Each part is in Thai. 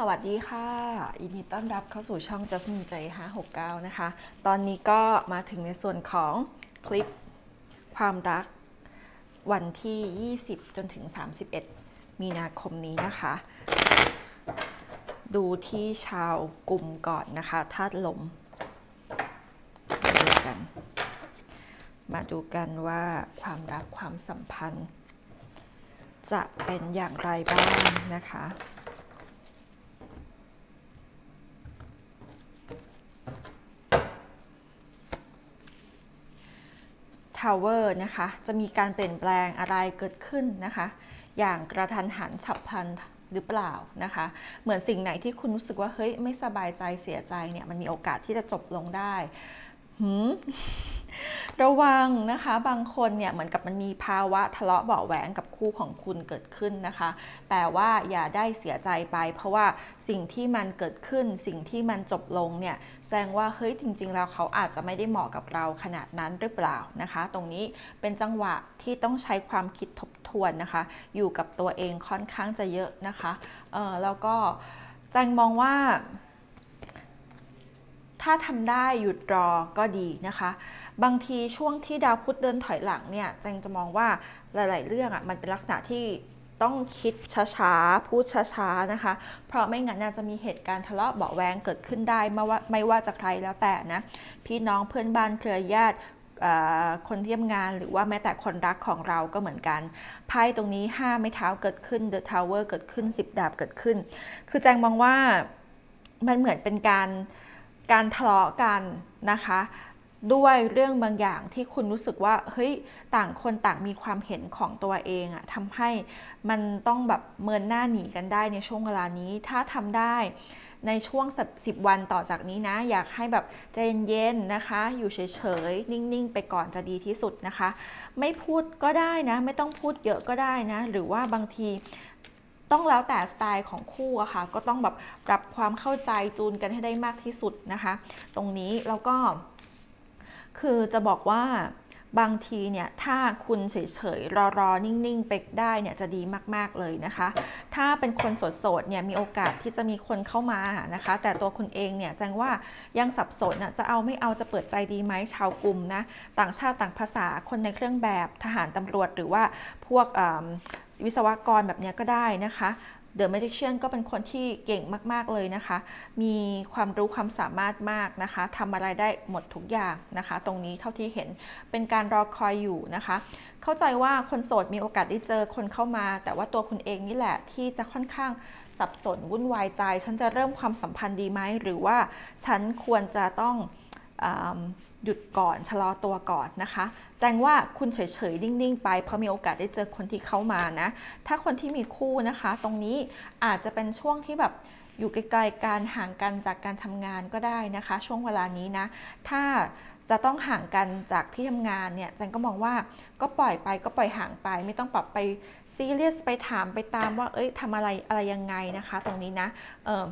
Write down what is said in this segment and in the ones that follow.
สวัสดีค่ะยินดีต้อนรับเข้าสู่ช่อง Jasmine ใจ569 นะคะ ตอนนี้ก็มาถึงในส่วนของคลิปความรักวันที่ 20 จนถึง 31 มีนาคมนี้นะคะ ดูที่ชาวกลุ่มก่อนนะคะธาตุลมมาดูกัน มาดูกันว่าความรักความสัมพันธ์ จะเป็นอย่างไรบ้างนะคะ ทาวเวอร์นะคะ จะมีการเปลี่ยนแปลงอะไรเกิดขึ้นนะคะ อย่างกระทันหันฉับพลันหรือเปล่านะคะ เหมือนสิ่งไหนที่คุณรู้สึกว่าเฮ้ยไม่สบายใจเสียใจเนี่ยมันมีโอกาสที่จะจบลงได้ หืมระวังนะคะ บางคนเนี่ยเหมือนกับมันมีภาวะทะเลาะเบาแหวงกับคู่ของคุณเกิดขึ้นนะคะ แต่ว่าอย่าได้เสียใจไป เพราะว่าสิ่งที่มันเกิดขึ้น สิ่งที่มันจบลงเนี่ยแสดงว่าเฮ้ยจริง ๆ แล้วเขาอาจจะไม่ได้เหมาะกับเราขนาดนั้นหรือเปล่านะคะ ตรงนี้เป็นจังหวะที่ต้องใช้ความคิดทบทวนนะคะ อยู่กับตัวเองค่อนข้างจะเยอะนะคะเออแล้วก็แจงมองว่า ถ้าทำได้หยุดรอก็ดีนะคะ บางทีช่วงที่ดาวพุธเดินถอยหลังเนี่ยแจงจะมองว่าหลาย ๆ เรื่องอะ่ะมันเป็นลักษณะที่ต้องคิดช้าๆ พูดช้าๆ นะคะ เพราะไม่งั้นจะมีเหตุการณ์ทะเลาะเบาแวงเกิดขึ้นได้ไม่ว่าไม่ว่าจะใครแล้วแต่นะ พี่น้องเพื่อนบ้านเครือญาติคนที่ทำงานหรือว่าแม้แต่คนรักของเราก็เหมือนกันไพ่ตรงนี้ 5 ไม้เท้าเกิดขึ้น The Tower เกิดขึ้น 10 ดาบเกิดขึ้น คือแจงมองว่ามันเหมือนเป็นการ การทะเลาะกันนะคะด้วยเรื่องบางอย่างที่คุณรู้สึกว่าเฮ้ยต่างคนต่างมีความเห็นของตัวเองอะทำให้มันต้องแบบเมินหน้าหนีกันได้ในช่วงเวลานี้ ถ้าทำได้ในช่วงสิบวันต่อจากนี้นะ อยากให้แบบใจเย็นๆนะคะ อยู่เฉยๆ นิ่งๆ ไปก่อนจะดีที่สุดนะคะ ไม่พูดก็ได้นะ ไม่ต้องพูดเยอะก็ได้นะ หรือว่าบางที ต้องแล้วแต่สไตล์ของคู่อะค่ะ ก็ต้องแบบปรับความเข้าใจจูนกันให้ได้มากที่สุดนะคะ ตรงนี้แล้วก็ คือจะบอกว่าบางทีเนี่ยถ้าคุณเฉยๆ รอๆนิ่งๆ ไปได้เนี่ยจะดีมากๆเลยนะคะ ถ้าเป็นคนโสดๆเนี่ยมีโอกาสที่จะมีคนเข้ามานะคะ แต่ตัวคุณเองเนี่ยแจ้งว่ายังสับสนอะจะเอาไม่เอาจะเปิดใจดีไหมชาวกลุ่มนะต่างชาติต่างภาษาคนในเครื่องแบบทหารตำรวจหรือว่าพวก วิศวกรแบบนี้ก็ได้นะคะเดอะแมจิเชียนก็เป็นคนที่เก่งมาก ๆ เลยนะคะ มีความรู้ความสามารถมากนะคะทำอะไรได้หมดทุกอย่างนะคะ ตรงนี้เท่าที่เห็นเป็นการรอคอยอยู่นะคะ เข้าใจว่าคนโสดมีโอกาสได้เจอคนเข้ามา แต่ว่าตัวคุณเองนี่แหละที่จะค่อนข้างสับสนวุ่นวายใจ ฉันจะเริ่มความสัมพันธ์ดีไหม หรือว่าฉันควรจะต้อง หยุดก่อนชะลอตัวก่อนนะคะ แจ้งว่าคุณเฉยๆนิ่งๆ ไป เพราะมีโอกาสได้เจอคนที่เข้ามานะ ถ้าคนที่มีคู่นะคะ ตรงนี้อาจจะเป็นช่วงที่แบบอยู่ไกลๆการห่างกันจากการทำงานก็ได้นะคะ ช่วงเวลานี้นะ ถ้าจะต้องห่างกันจากที่ทำงานเนี่ยแจงก็มองว่าก็ปล่อยไปก็ปล่อยห่างไป ไม่ต้องปรับไปซีเรียสไปถามไปตามว่า เอ้ยทำอะไรอะไรยังไงนะคะ ตรงนี้นะเออ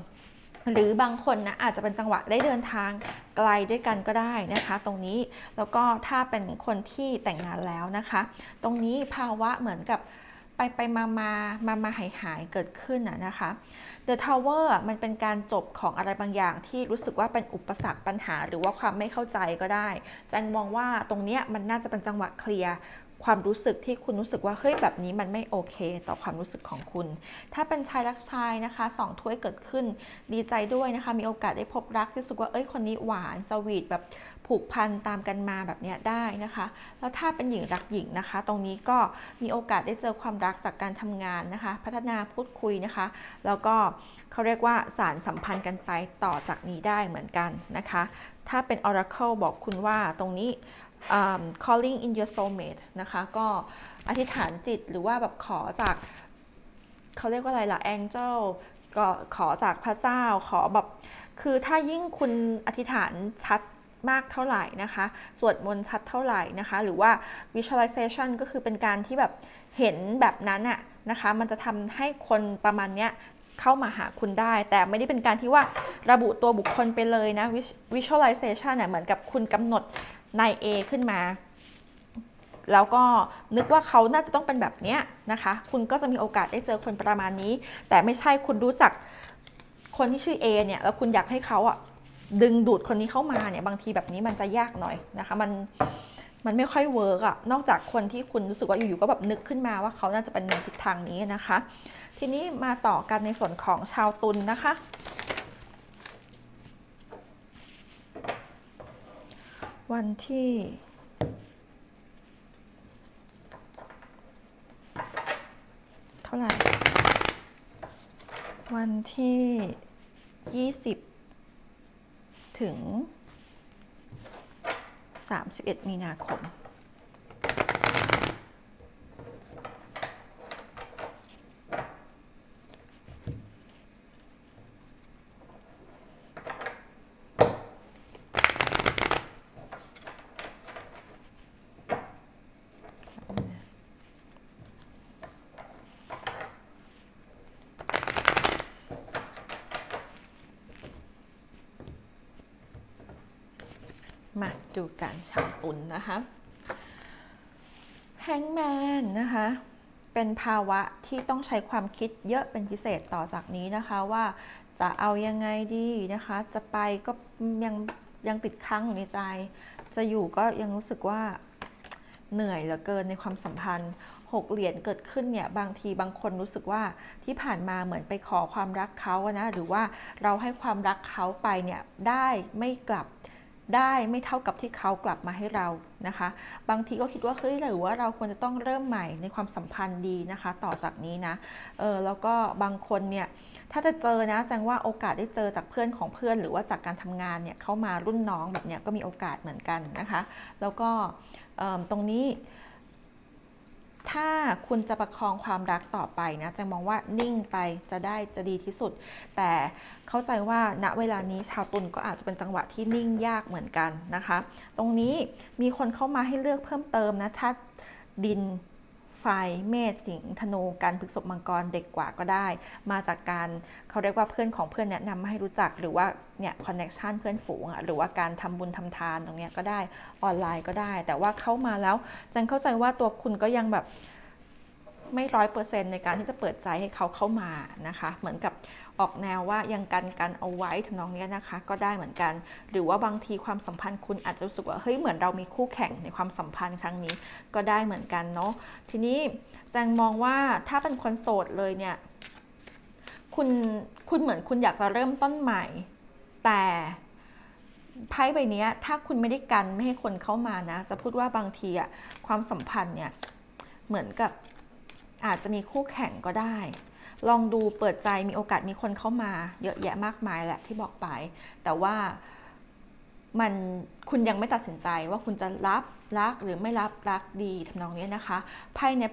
หรือบางคนนะอาจจะเป็นจังหวะได้เดินทางไกลด้วยกันก็ได้นะคะ ตรงนี้แล้วก็ถ้าเป็นคนที่แต่งงานแล้วนะคะ ตรงนี้ภาวะเหมือนกับไปไปมามามามาหายหายเกิดขึ้นนะคะ The Tower มันเป็นการจบของอะไรบางอย่างที่รู้สึกว่าเป็นอุปสรรคปัญหา หรือว่าความไม่เข้าใจก็ได้ จังมองว่าตรงเนี้ยมันน่าจะเป็นจังหวะเคลียร์ ความรู้สึกที่คุณรู้สึกว่าเฮ้ยแบบนี้มันไม่โอเค ต่อความรู้สึกของคุณ ถ้าเป็นชายรักชายนะคะสองถ้วยเกิดขึ้นดีใจด้วยนะคะ มีโอกาสได้พบรักที่สึกว่าเอ้ยคนนี้หวานสวีทแบบผูกพันตามกันมาแบบนี้ได้นะคะ แล้วถ้าเป็นหญิงรักหญิงนะคะ ตรงนี้ก็มีโอกาสได้เจอความรักจากการทำงานนะคะ พัฒนาพูดคุยนะคะ แล้วก็เขาเรียกว่าสารสัมพันธ์กันไปต่อจากนี้ได้เหมือนกันนะคะ ถ้าเป็น Oracle บอกคุณว่าตรงนี้ um, calling in your soulmate นะคะ ก็อธิษฐานจิตหรือว่าแบบขอจากเขาเรียกว่าอะไรล่ะ angel ก็ขอจากพระเจ้าขอแบบ คือถ้ายิ่งคุณอธิษฐานชัดมากเท่าไหร่นะคะ สวดมนต์ชัดเท่าไหร่นะคะ หรือว่า visualization ก็คือเป็นการที่แบบเห็นแบบนั้นอะนะคะ มันจะทำให้คนประมาณเนี้ยเข้ามาหาคุณได้ แต่ไม่ได้เป็นการที่ว่าระบุตัวบุคคลไปเลยนะ visualization เนี่ยเหมือนกับคุณกำหนดนาย A ขึ้นมา แล้วก็นึกว่าเขาน่าจะต้องเป็นแบบนี้นะคะ คุณก็จะมีโอกาสได้เจอคนประมาณนี้ แต่ไม่ใช่คุณรู้จักคนที่ชื่อ A เนี่ย แล้วคุณอยากให้เขาอะดึงดูดคนนี้เข้ามาเนี่ย บางทีแบบนี้มันจะยากหน่อยนะคะ มันมันไม่ค่อยเวิร์กอะนอกจากคนที่คุณรู้สึกว่าอยู่ๆก็แบบนึกขึ้นมาว่าเขาน่าจะเป็นในทิศทางนี้นะคะ ทีนี้มาต่อกันในส่วนของชาวตุลนนะคะ วันที่เท่าไหร่ วันที่ 20 ถึง 31 มีนาคม มา ดูการชาวตุนนะคะแฮงแมนนะคะเป็นภาวะที่ต้องใช้ความคิดเยอะเป็นพิเศษต่อจากนี้นะคะว่าจะเอายังไงดีนะคะ จะไปก็ยังยังติดค้างอยู่ในใจ จะอยู่ก็ยังรู้สึกว่าเหนื่อยเหลือเกินในความสัมพันธ์หกเหรียญเกิดขึ้นเนี่ยบางทีบางคนรู้สึกว่าที่ผ่านมาเหมือนไปขอความรักเขาอะนะหรือว่าเราให้ความรักเขาไปเนี่ยได้ไม่กลับ ได้ไม่เท่ากับที่เขากลับมาให้เรานะคะ บางทีก็คิดว่าเฮ้ยหรือว่าเราควรจะต้องเริ่มใหม่ในความสัมพันธ์ดีนะคะ ต่อจากนี้นะเออแล้วก็บางคนเนี่ยถ้าจะเจอนะจังว่าโอกาสได้เจอจากเพื่อนของเพื่อน หรือว่าจากการทำงานเนี่ยเข้ามารุ่นน้องแบบเนี้ยก็มีโอกาสเหมือนกันนะคะ แล้วก็ตรงนี้ ถ้าคุณจะประคองความรักต่อไปนะจังมองว่านิ่งไปจะได้จะดีที่สุด แต่เข้าใจว่าณเวลานี้ชาวตุลก็อาจจะเป็นจังหวะที่นิ่งยากเหมือนกันนะคะ ตรงนี้มีคนเข้ามาให้เลือกเพิ่มเติมนะถ้าดิน ไฟเมษสิงธนูการพฤกษบมังกรเด็กกว่าก็ได้ มาจากการเขาเรียกว่าเพื่อนของเพื่อนแนะนำมาให้รู้จักหรือว่าเนี่ยคอนเน็ชันเพื่อนฝูงหรือว่าการทำบุญทำทานตรงนี้ก็ได้ออนไลน์ก็ได้ แต่ว่าเข้ามาแล้วจันเข้าใจว่าตัวคุณก็ยังแบบ ไม่ร้อยเปอร์เซ็นต์ในการที่จะเปิดใจให้เขาเข้ามานะคะ เหมือนกับออกแนวว่ายังกันกันเอาไว้ทำนองนี้นะคะ ก็ได้เหมือนกัน หรือว่าบางทีความสัมพันธ์คุณอาจจะรู้สึกว่าเฮ้ยเหมือนเรามีคู่แข่งในความสัมพันธ์ครั้งนี้ก็ได้เหมือนกันเนาะทีนี้แจงมองว่าถ้าเป็นคนโสดเลยเนี่ยคุณคุณเหมือนคุณอยากจะเริ่มต้นใหม่ แต่ไพ่ใบนี้ถ้าคุณไม่ได้กันไม่ให้คนเข้ามานะ จะพูดว่าบางทีอะความสัมพันธ์เนี่ยเหมือนกับ อาจจะมีคู่แข่งก็ได้ ลองดูเปิดใจมีโอกาสมีคนเข้ามา เยอะแยะมากมายแหละที่บอกไป แต่ว่ามันคุณยังไม่ตัดสินใจว่าคุณจะรับรักหรือไม่รับรักดีทำนองนี้นะคะไพ่เนป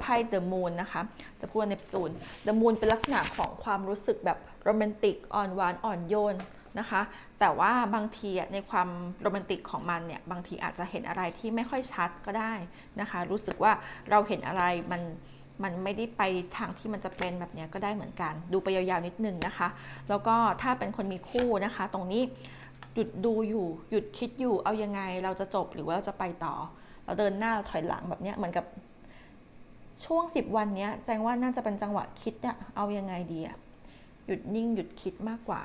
ไพ่เดอะมูนนะคะ จะพูดเนปจูนเดอะมูนเป็นลักษณะของความรู้สึกแบบโรแมนติกอ่อนหวานอ่อนโยน นะคะ แต่ว่าบางทีในความโรแมนติกของมันเนี่ยบางทีอาจจะเห็นอะไรที่ไม่ค่อยชัดก็ได้นะคะ รู้สึกว่าเราเห็นอะไรมันมันไม่ได้ไปทางที่มันจะเป็นแบบนี้ก็ได้เหมือนกัน ดูไปยาวๆนิดนึงนะคะ แล้วก็ถ้าเป็นคนมีคู่นะคะ ตรงนี้หยุดดูอยู่หยุดคิดอยู่เอายังไงเราจะจบหรือว่าเราจะไปต่อ เราเดินหน้าเราถอยหลังแบบนี้เหมือนกับช่วง 10 วันนี้แจ้งว่าน่าจะเป็นจังหวะคิดอะเอายังไงดีอะหยุดนิ่งหยุดคิดมากกว่า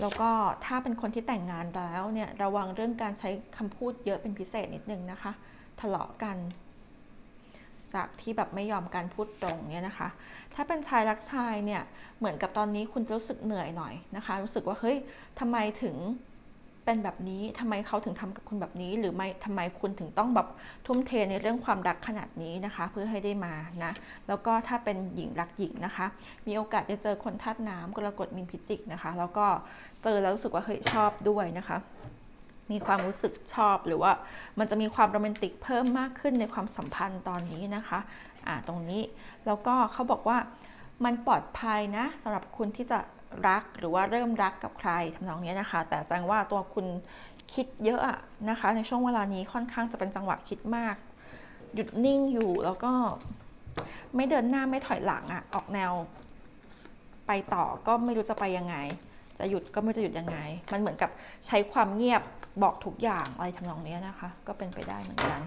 แล้วก็ถ้าเป็นคนที่แต่งงานแล้วเนี่ยระวังเรื่องการใช้คำพูดเยอะเป็นพิเศษนิดนึงนะคะ ทะเลาะกัน จากที่แบบไม่ยอมการพูดตรงเนี่ยนะคะ ถ้าเป็นชายรักชายเนี่ยเหมือนกับตอนนี้คุณจะรู้สึกเหนื่อยหน่อยนะคะ รู้สึกว่าเฮ้ยทำไมถึง เป็นแบบนี้ทำไมเขาถึงทำกับคุณแบบนี้ หรือไม่ทำไมคุณถึงต้องแบบทุ่มเทในเรื่องความรักขนาดนี้นะคะ เพื่อให้ได้มานะแล้วก็ถ้าเป็นหญิงรักหญิงนะคะ มีโอกาสจะเจอคนธาตุน้ำกรกฎมินพิจิกนะคะ แล้วก็เจอแล้วรู้สึกว่าเฮ้ยชอบด้วยนะคะมีความรู้สึกชอบหรือว่ามันจะมีความโรแมนติกเพิ่มมากขึ้นในความสัมพันธ์ตอนนี้นะคะอ่าตรงนี้แล้วก็เขาบอกว่ามันปลอดภัยนะสำหรับคุณที่จะ รักหรือว่าเริ่มรักกับใครทำนองนี้นะคะ แต่แจ้งว่าตัวคุณคิดเยอะนะคะ ในช่วงเวลานี้ค่อนข้างจะเป็นจังหวะคิดมาก หยุดนิ่งอยู่แล้วก็ไม่เดินหน้าไม่ถอยหลังอะออกแนว ไปต่อก็ไม่รู้จะไปยังไง จะหยุดก็ไม่จะหยุดยังไง มันเหมือนกับใช้ความเงียบบอกทุกอย่างอะไรทำนองนี้นะคะ ก็เป็นไปได้เหมือนกัน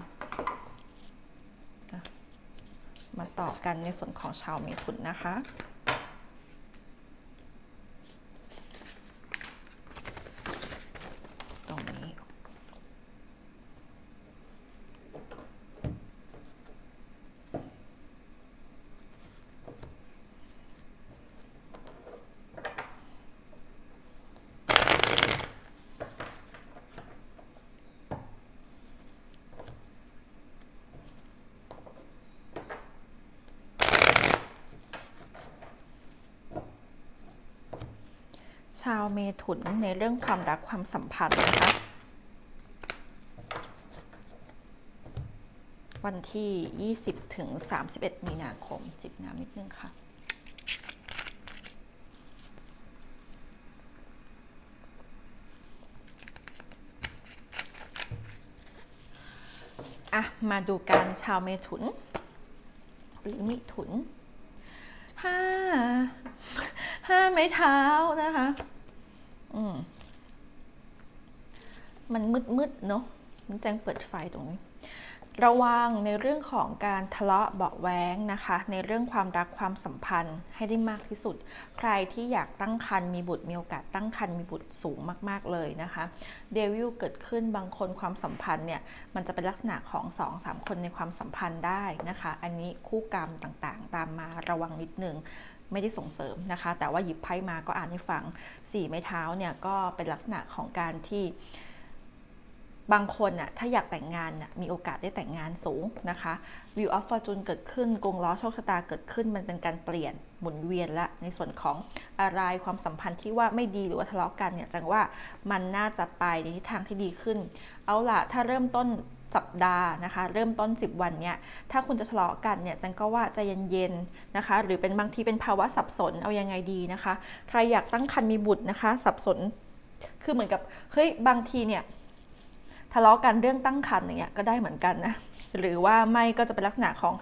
มาต่อกันในส่วนของชาวเมถุนนะคะ ชาวเมถุนในเรื่องความรักความสัมพันธ์นะคะ วันที่ 20 ถึง 31 มีนาคม จิบน้ำนิดนึงค่ะ อะ มาดูการชาวเมถุน หรือมิถุนห้าห้าไม้เท้านะคะ อืมมันมืดๆเนาะมันแจ้งเปิดไฟตรงนี้ ระวังในเรื่องของการทะเลาะเบาแว้งนะคะ ในเรื่องความรักความสัมพันธ์ให้ได้มากที่สุด ใครที่อยากตั้งครรภ์มีบุตรมีโอกาสตั้งครรภ์มีบุตรสูงมาก ๆเลยนะคะ เดวิลเกิดขึ้นบางคนความสัมพันธ์เนี่ยมันจะเป็นลักษณะของ2อสาคนในความสัมพันธ์ได้นะคะ อันนี้คู่กรรมต่างๆ ตามมาระวังนิดนึง ไม่ได้ส่งเสริมนะคะ แต่ว่าหยิบไพ่มาก็อ่านให้ฟัง 4 ไม้เท้าเนี่ยก็เป็นลักษณะของการที่ บางคนน่ะถ้าอยากแต่งงานน่ะมีโอกาสได้แต่งงานสูงนะคะ View of Fortune เกิดขึ้นกงล้อโชคชะตาเกิดขึ้นมันเป็นการเปลี่ยนหมุนเวียนละในส่วนของอะไรความสัมพันธ์ที่ว่าไม่ดีหรือว่าทะเลาะกันเนี่ยจังว่ามันน่าจะไปในทิศทางที่ดีขึ้น เอาล่ะถ้าเริ่มต้นสัปดาห์นะคะ เริ่มต้น 10 วันเนี่ยถ้าคุณจะทะเลาะกันเนี่ยจังก็ว่าใจเย็นๆนะคะ หรือเป็นบางทีเป็นภาวะสับสนเอายังไงดีนะคะ ใครอยากตั้งครรภ์มีบุตรนะคะ สับสนคือเหมือนกับเฮ้ยบางทีเนี่ย ทะเลาะกันเรื่องตั้งครรภ์อย่างเงี้ยก็ได้เหมือนกันนะหรือว่าไม่ก็จะเป็นลักษณะของ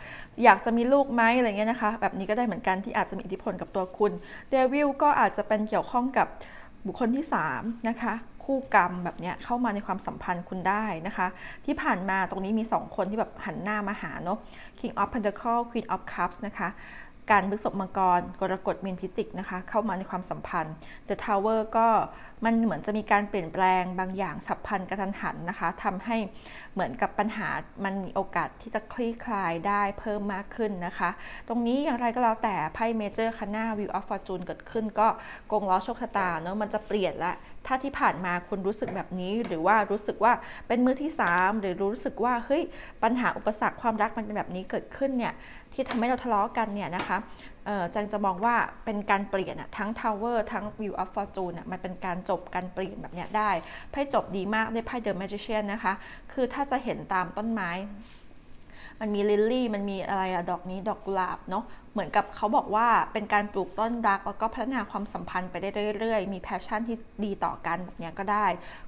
อยากจะมีลูกไหมอะไรเงี้ยนะคะ แบบนี้ก็ได้เหมือนกันที่อาจจะมีอิทธิพลกับตัวคุณเดวิลก็อาจจะเป็นเกี่ยวข้องกับบุคคลที่ 3 นะคะ คู่กรรมแบบเนี้ยเข้ามาในความสัมพันธ์คุณได้นะคะ ที่ผ่านมาตรงนี้มี 2 คนที่แบบหันหน้ามาหาเนาะ King of Pentacles Queen of Cups นะคะ การบึกศพมังกรกรกฎมีนพิจิกนะคะ เข้ามาในความสัมพันธ์ The Tower ก็มันเหมือนจะมีการเปลี่ยนแปลงบางอย่างสับพันกระทันหันนะคะทำให้เหมือนกับปัญหามันมีโอกาสที่จะคลี่คลายได้เพิ่มมากขึ้นนะคะ ตรงนี้อย่างไรก็แล้วแต่ไพ่เมเจอร์คันหน้า View of Fortune เกิดขึ้นก็กงล้อโชคชะตาเนาะมันจะเปลี่ยนละถ้าที่ผ่านมาคุณรู้สึกแบบนี้ หรือว่ารู้สึกว่าเป็นมือที่ 3 หรือรู้สึกว่าเฮ้ยปัญหาอุปสรรคความรักมันเป็นแบบนี้เกิดขึ้นเนี่ยที่ทำให้เราทะเลาะกันเนี่ยนะคะจังจะมองว่าเป็นการเปลี่ยนทั้ง Tower ทั้ง View of Fortune มันเป็นการจบการเปลี่ยนแบบนี้ได้ไพ่จบดีมากได้ไพ่ The Magician นะคะ คือถ้าจะเห็นตามต้นไม้มันมีลิลลี่ มันมีอะไรอะดอกนี้ดอกกุหลาบเนาะ เหมือนกับเขาบอกว่าเป็นการปลูกต้นรัก แล้วก็พัฒนาความสัมพันธ์ไปได้เรื่อยๆ มีแพชชั่นที่ดีต่อกันแบบนี้ก็ได้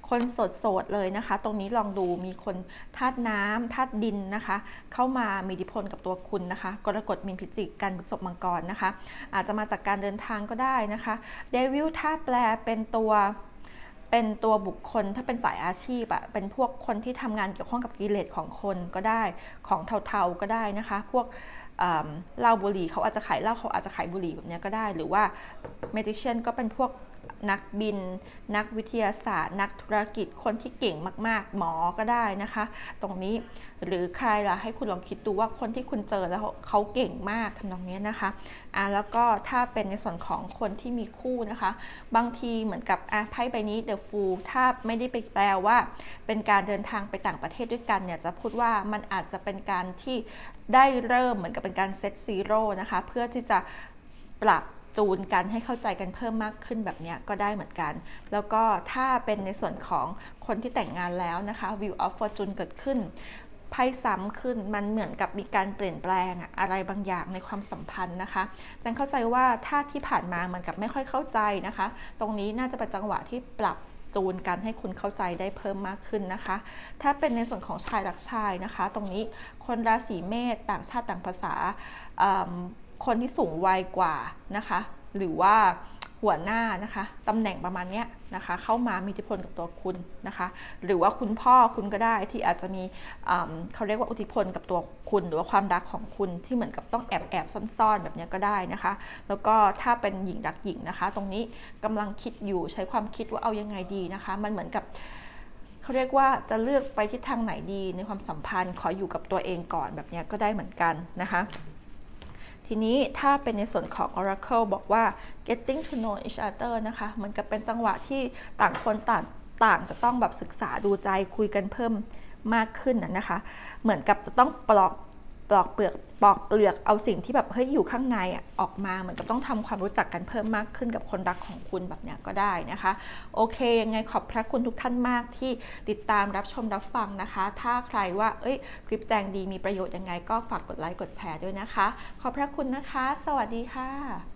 คนสดๆเลยนะคะ ตรงนี้ลองดูมีคนธาตุน้ำธาตุดินนะคะ เข้ามามีอิทธิพลกับตัวคุณนะคะ กรกฎมีนพิจิกการบุกศพมังกรนะคะ อาจจะมาจากการเดินทางก็ได้นะคะเดวิลถ้าแปลเป็นตัวเป็นตัวบุคคลถ้าเป็นฝ่ายอาชีพอะเป็นพวกคนที่ทำงานเกี่ยวข้องกับกิเลสของคนก็ได้ของเทาๆก็ได้นะคะ พวก เหล้าบุหรี่เขาอาจจะขายเหล้าเขาอาจจะขายบุหรี่แบบนี้ก็ได้ หรือว่าเมดิเชียนก็เป็นพวกนักบิน นักวิทยาศาสตร์ นักธุรกิจคนที่เก่งมาก ๆ หมอก็ได้นะคะ ตรงนี้หรือใครล่ะให้คุณลองคิดดูว่าคนที่คุณเจอแล้วเขาเก่งมากทำนองนี้นะคะอ่าแล้วก็ถ้าเป็นในส่วนของคนที่มีคู่นะคะ บางทีเหมือนกับอะไพ่ใบนี้ The Fool ถ้าไม่ได้ไปแปลว่า เป็นการเดินทางไปต่างประเทศด้วยกันเนี่ยจะพูดว่ามันอาจจะเป็นการที่ ได้เริ่มเหมือนกับเป็นการเซตซีโร่นะคะเพื่อที่จะปรับจูนกันให้เข้าใจกันเพิ่มมากขึ้นแบบนี้ก็ได้เหมือนกัน แล้วก็ถ้าเป็นในส่วนของคนที่แต่งงานแล้วนะคะ View of Fortune เกิดขึ้นไพ่ซ้ำขึ้นมันเหมือนกับมีการเปลี่ยนแปลงอะไรบางอย่างในความสัมพันธ์นะคะจันเข้าใจว่าถ้าที่ผ่านมาเหมือนกับไม่ค่อยเข้าใจนะคะ ตรงนี้น่าจะเป็นจังหวะที่ปรับ จูนกันให้คุณเข้าใจได้เพิ่มมากขึ้นนะคะ ถ้าเป็นในส่วนของชายรักชายนะคะ ตรงนี้คนราศีเมษต่างชาติต่างภาษาคนที่สูงวัยกว่านะคะ หรือว่า หัวหน้านะคะตำแหน่งประมาณนี้นะคะเข้ามามีอิทธิพลกับตัวคุณนะคะ หรือว่าคุณพ่อคุณก็ได้ที่อาจจะมีเขาเรียกว่าอิทธิพลกับตัวคุณ หรือว่าความรักของคุณที่เหมือนกับต้องแอบแอบซ่อนๆ แบบนี้ก็ได้นะคะ แล้วก็ถ้าเป็นหญิงรักหญิงนะคะ ตรงนี้กำลังคิดอยู่ใช้ความคิดว่าเอายังไงดีนะคะ มันเหมือนกับเขาเรียกว่าจะเลือกไปทิศทางไหนดีในความสัมพันธ์ขออยู่กับตัวเองก่อนแบบนี้ก็ได้เหมือนกันนะคะ ทีนี้ถ้าเป็นในส่วนของ Oracle บอกว่า getting to know each other นะคะมันก็เป็นจังหวะที่ต่างคนต่างต่างจะต้องแบบศึกษาดูใจคุยกันเพิ่มมากขึ้นนะคะ เหมือนกับจะต้องปลอก ปลอกเปลือกปลอกเปลือกเอาสิ่งที่แบบเฮ้ยอยู่ข้างในอะออกมาเหมือนกับต้องทำความรู้จักกันเพิ่มมากขึ้นกับคนรักของคุณแบบเนี้ยก็ได้นะคะ โอเคยังไงขอบพระคุณทุกท่านมากที่ติดตามรับชมรับฟังนะคะ ถ้าใครว่าเอ้ยคลิปแจงดีมีประโยชน์ยังไงก็ฝากกดไลค์กดแชร์ด้วยนะคะ ขอบพระคุณนะคะ สวัสดีค่ะ